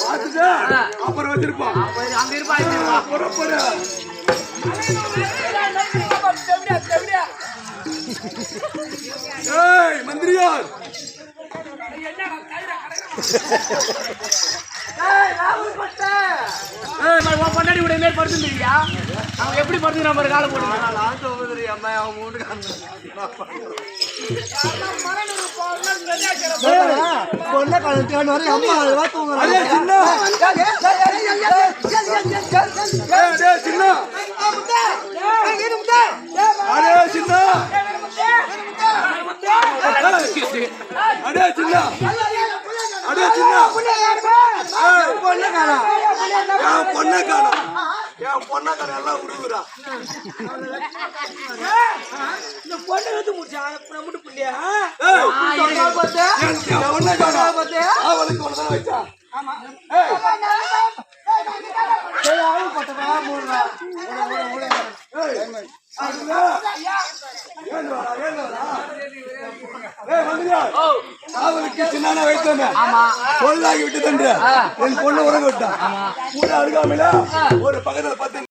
பார்த்துட்டு அப்புறம் வச்சிருப்பான் அங்க இருப்பான் இங்க ஏய் மந்திரியார் ஏய், ம- கூட இந்த படுத்துருந்தியா? அவன் எப்படி படுத்துக்கிறான் பாரு, காலை போட்டு. பொண்ணை கழுத்தாண்டு வரை அம்மா அழுவா அடே சின்ன சின்ன அடே சின்ன அடே சின்ன அடே சின்ன பொண்ணை என் பொண்ணை காணோம் என் பொண்ணை காணோம் எல்லாம் விடுக்குறா இந்த பொண்ணை வந்து முடிச்சா நம்மட்டு புள்ளியா அவளுக்கு சின்ன வைத்தோமே ஆமா. பொருளாகி விட்டு தண்டு என் பொண்ணு உறங்க விட்டான். கூட அருகாமையில ஒரு பக்கத்துல பத்து